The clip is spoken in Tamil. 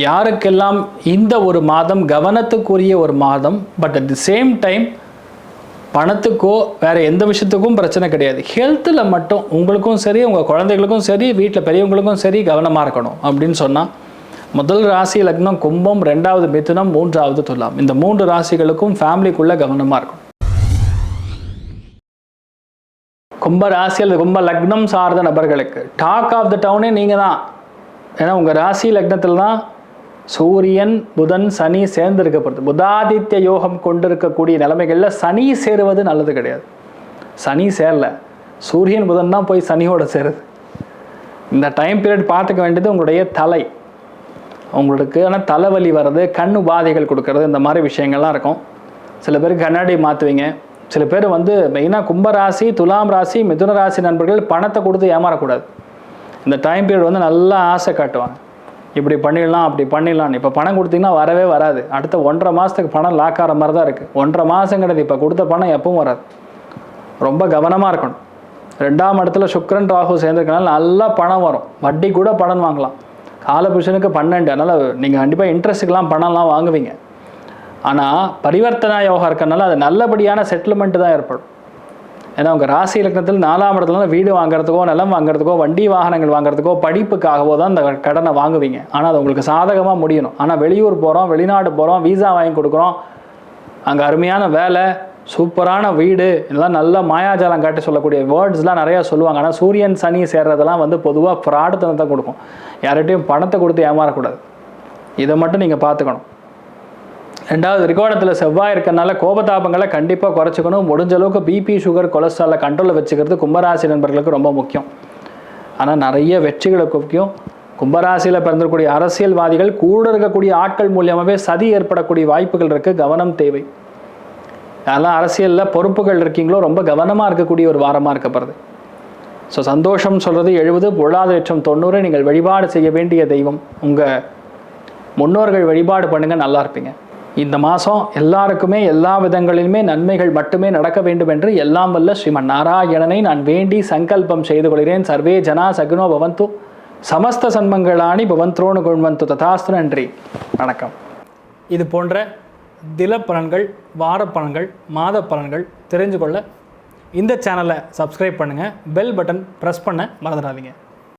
யாருக்கெல்லாம் இந்த ஒரு மாதம் கவனத்துக்குரிய ஒரு மாதம் but at the same time பணத்துக்கோ வேறு எந்த விஷயத்துக்கும் பிரச்சனை கிடையாது. ஹெல்த்தில் மட்டும் உங்களுக்கும் சரி உங்கள் குழந்தைகளுக்கும் சரி வீட்டில் பெரியவங்களுக்கும் சரி கவனமாக இருக்கணும் அப்படின்னு சொன்னால் முதல் ராசி லக்னம் கும்பம் ரெண்டாவது மிதுனம் மூன்றாவது துலாம். இந்த மூன்று ராசிகளுக்கும் ஃபேமிலிக்குள்ளே கவனமாக இருக்கும் கும்ப ராசி அல்லது கும்ப லக்னம் சார்ந்த நபர்களுக்கு டாக் ஆஃப் த டவுனே நீங்கள் தான் ஏன்னா உங்கள் ராசி லக்னத்தில் தான் சூரியன் புதன் சனி சேர்ந்திருக்கப்படுது. புதாதித்ய யோகம் கொண்டிருக்கக்கூடிய நிலைமைகளில் சனி சேருவது நல்லது கிடையாது. சனி சேரல. சூரியன் புதன் தான் போய் சனியோட சேருது. இந்த டைம் பீரியட் பார்த்துக்க வேண்டியது உங்களுடைய தலை. உங்களுக்கு ஆனால் தலைவலி வர்றது கண் உபாதைகள் கொடுக்கறது இந்த மாதிரி விஷயங்கள்லாம் இருக்கும். சில பேர் கண்ணாடி மாற்றுவீங்க சில பேர் வந்து மெயினாக கும்பராசி துலாம் ராசி மிதுன ராசி நண்பர்கள் பணத்தை கொடுத்து ஏமாறக்கூடாது. இந்த டைம் பீரியட் வந்து நல்லா ஆசை காட்டுவாங்க. இப்படி பண்ணிடலாம் அப்படி பண்ணிடலாம்னு. இப்போ பணம் கொடுத்தீங்கன்னா வரவே வராது. அடுத்த ஒன்றரை மாதத்துக்கு பணம் லாக் ஆகிற மாதிரி தான் இருக்குது ஒன்றரை மாதங்கிறது இப்போ கொடுத்த பணம் எப்பவும் வராது. ரொம்ப கவனமாக இருக்கணும். ரெண்டாம் இடத்துல சுக்ரன் ராகு சேர்ந்துருக்கனால நல்லா பணம் வரும். வட்டி கூட பணம் வாங்கலாம். காலபுருஷனுக்கு பன்னெண்டு. அதனால் நீங்கள் கண்டிப்பாக இன்ட்ரெஸ்ட்டுக்கெலாம் பணம்லாம் வாங்குவீங்க. ஆனால் பரிவர்த்தனா யோகா இருக்கறனால அது நல்லபடியான செட்டில்மெண்ட்டு தான் ஏற்படும். ஏன்னா உங்கள் ராசி இலக்கணத்தில் நாலாம் இடத்துல வீடு வாங்குறதுக்கோ நிலம் வாங்குறதுக்கோ வண்டி வாகனங்கள் வாங்குறதுக்கோ படிப்புக்காகவோ தான் இந்த கடனை வாங்குவீங்க. ஆனால் அது உங்களுக்கு சாதகமாக முடியணும். ஆனால் வெளியூர் போகிறோம் வெளிநாடு போகிறோம் வீசா வாங்கி கொடுக்குறோம். அங்கே அருமையான வேலை சூப்பரான வீடு இதெல்லாம் நல்ல மாயாஜாலம் காட்டி சொல்லக்கூடிய வேர்ட்ஸ்லாம் நிறையா சொல்லுவாங்க. ஆனால் சூரியன் சனி சேர்றதெல்லாம் வந்து பொதுவாக ஃப்ராடுத்தனத்தை கொடுக்கும். யார்கிட்டையும் பணத்தை கொடுத்து ஏமாறக்கூடாது. இதை மட்டும் நீங்கள் பார்த்துக்கணும். ரெண்டாவது திரிகோணத்தில் செவ்வாய் இருக்கறனால கோபதாபங்களை கண்டிப்பாக குறைச்சிக்கணும். முடிஞ்ச அளவுக்கு பிபி சுகர் கொலஸ்ட்ராலை கண்ட்ரோலில் வச்சுக்கிறது கும்பராசி நண்பர்களுக்கு ரொம்ப முக்கியம். ஆனால் நிறைய வெற்றிகளை குவிக்கும். கும்பராசியில் பிறந்திருக்கக்கூடிய அரசியல்வாதிகள் கூட இருக்கக்கூடிய ஆட்கள் மூலியமாகவே சதி ஏற்படக்கூடிய வாய்ப்புகள் இருக்குது கவனம் தேவை. அதெல்லாம் அரசியலில் பொறுப்புகள் இருக்கீங்களோ ரொம்ப கவனமாக இருக்கக்கூடிய ஒரு வாரமாக இருக்கப்படுது. ஸோ சந்தோஷம் சொல்கிறது எழுபது பொருளாதாரம் தொண்ணூறு. நீங்கள் வழிபாடு செய்ய வேண்டிய தெய்வம் உங்கள் முன்னோர்கள் வழிபாடு பண்ணுங்கள் நல்லா இருப்பீங்க. இந்த மாதம் எல்லாருக்குமே எல்லா விதங்களிலுமே நன்மைகள் மட்டுமே நடக்க வேண்டும் என்று எல்லாம் வல்ல ஸ்ரீமன் நாராயணனை நான் வேண்டி சங்கல்பம் செய்து கொள்கிறேன். சர்வே ஜனா சகுனோ பவந்து. சமஸ்த சன்மங்களானி பவந்த்ரோனு குண்வந்து. ததாஸ்து நன்றி. வணக்கம். இது போன்ற தில பலன்கள் வார பலன்கள் மாத பலன்கள் தெரிஞ்சு கொள்ள இந்த சேனலை சப்ஸ்கிரைப் பண்ணுங்கள் பெல் பட்டன் ப்ரெஸ் பண்ண மறந்துடாதீங்க.